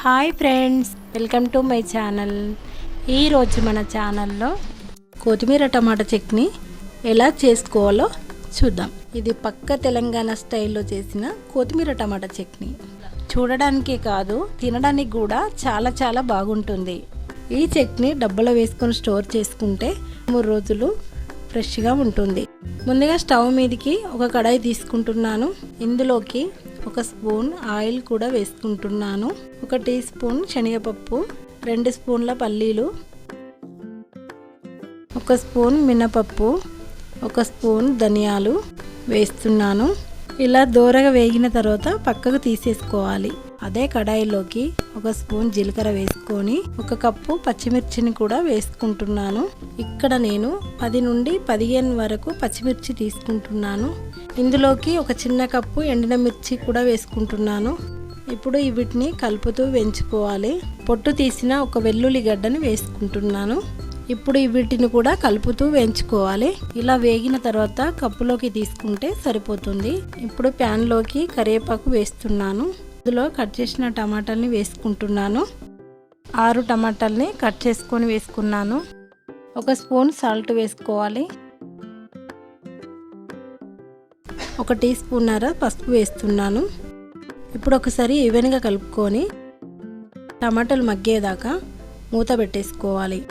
Hi friends welcome to my channel. ఈరోజు మన ఛానల్లో కొత్తిమీర టమాటా చట్నీ ఎలా చేసుకోవాలో చూద్దాం. ఇది పక్క తెలంగాణ స్టైల్లో చేసిన కొత్తిమీర టమాటా చట్నీ. చూడడానికే కాదు తినడానికి కూడా చాలా చాలా బాగుంటుంది. ఈ చట్నీ డబ్బలో వేసుకొని స్టోర్ చేసుకుంటే మూడు రోజులు ఫ్రెష్గా ఉంటుంది. ముందుగా స్టవ్ మీదకి ఒక కడాయి తీసుకుంటున్నాను. ఇందులోకి ఒక స్పూన్ ఆయిల్ కూడా వేసుకుంటున్నాను. ఒక టీ స్పూన్ శనగపప్పు రెండు స్పూన్ల పల్లీలు ఒక స్పూన్ మినపప్పు ఒక స్పూన్ ధనియాలు వేస్తున్నాను. ఇలా దూరగా వేగిన తర్వాత పక్కకు తీసేసుకోవాలి. అదే కడాయిలోకి ఒక స్పూన్ జీలకర్ర వేసుకొని ఒక కప్పు పచ్చిమిర్చిని కూడా వేసుకుంటున్నాను. ఇక్కడ నేను పది నుండి పదిహేను వరకు పచ్చిమిర్చి తీసుకుంటున్నాను. ఇందులోకి ఒక చిన్న కప్పు ఎండిన మిర్చి కూడా వేసుకుంటున్నాను. ఇప్పుడు వీటిని కలుపుతూ వెంచుకోవాలి పొట్టు తీసిన ఒక వెల్లుల్లి గడ్డని వేసుకుంటున్నాను. ఇప్పుడు వీటిని కూడా కలుపుతూ వేయించుకోవాలి. ఇలా వేగిన తర్వాత కప్పులోకి తీసుకుంటే సరిపోతుంది. ఇప్పుడు ప్యాన్లోకి కరివేపాకు వేస్తున్నాను. ఇందులో కట్ చేసిన టమాటాలని వేసుకుంటున్నాను. ఆరు టమాటాలని కట్ చేసుకొని వేసుకున్నాను. ఒక స్పూన్ సాల్ట్ వేసుకోవాలి. ఒక టీ స్పూన్నర పసుపు వేస్తున్నాను. ఇప్పుడు ఒకసారి ఈవెన్గా కలుపుకొని టమాటాలు మగ్గేదాకా మూత పెట్టేసుకోవాలి.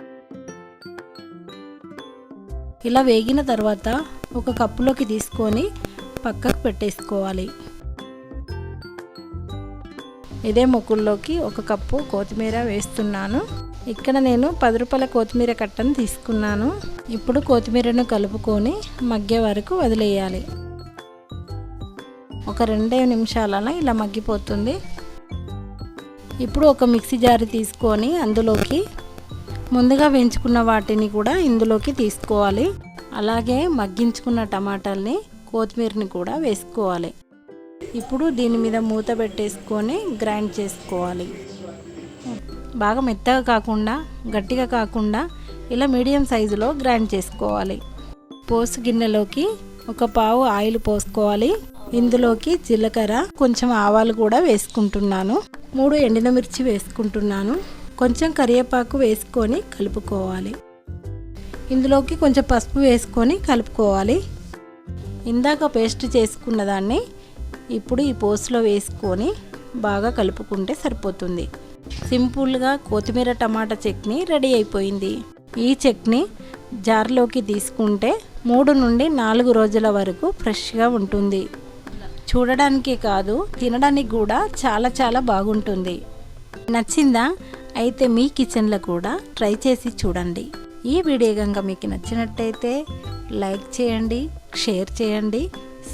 ఇలా వేగిన తర్వాత ఒక కప్పులోకి తీసుకొని పక్కకు పెట్టేసుకోవాలి. ఇదే మొక్కుల్లోకి ఒక కప్పు కొత్తిమీర వేస్తున్నాను. ఇక్కడ నేను పది రూపాయల కొత్తిమీర కట్టను తీసుకున్నాను. ఇప్పుడు కొత్తిమీరను కలుపుకొని మగ్గే వరకు వదిలేయాలి. ఒక రెండే నిమిషాలలో ఇలా మగ్గిపోతుంది. ఇప్పుడు ఒక మిక్సీ జారి తీసుకొని అందులోకి ముందుగా వేయించుకున్న వాటిని కూడా ఇందులోకి తీసుకోవాలి. అలాగే మగ్గించుకున్న టమాటాలని కొత్తిమీరని కూడా వేసుకోవాలి. ఇప్పుడు దీని మీద మూత పెట్టేసుకొని గ్రైండ్ చేసుకోవాలి. బాగా మెత్తగా కాకుండా గట్టిగా కాకుండా ఇలా మీడియం సైజులో గ్రైండ్ చేసుకోవాలి. పోసు గిన్నెలోకి ఒక పావు ఆయిల్ పోసుకోవాలి. ఇందులోకి జీలకర్ర కొంచెం ఆవాలు కూడా వేసుకుంటున్నాను. మూడు ఎండిన మిర్చి వేసుకుంటున్నాను. కొంచెం కరివేపాకు వేసుకొని కలుపుకోవాలి. ఇందులోకి కొంచెం పసుపు వేసుకొని కలుపుకోవాలి. ఇందాక పేస్ట్ చేసుకున్న దాన్ని ఇప్పుడు ఈ పోస్లో వేసుకొని బాగా కలుపుకుంటే సరిపోతుంది. సింపుల్గా కొత్తిమీర టమాటా చట్నీ రెడీ అయిపోయింది. ఈ చట్నీ జార్లోకి తీసుకుంటే మూడు నుండి నాలుగు రోజుల వరకు ఫ్రెష్గా ఉంటుంది. చూడడానికి కాదు తినడానికి కూడా చాలా చాలా బాగుంటుంది. నచ్చిందా? అయితే మీ కిచెన్లో కూడా ట్రై చేసి చూడండి. ఈ వీడియో కనుక మీకు నచ్చినట్టయితే లైక్ చేయండి షేర్ చేయండి.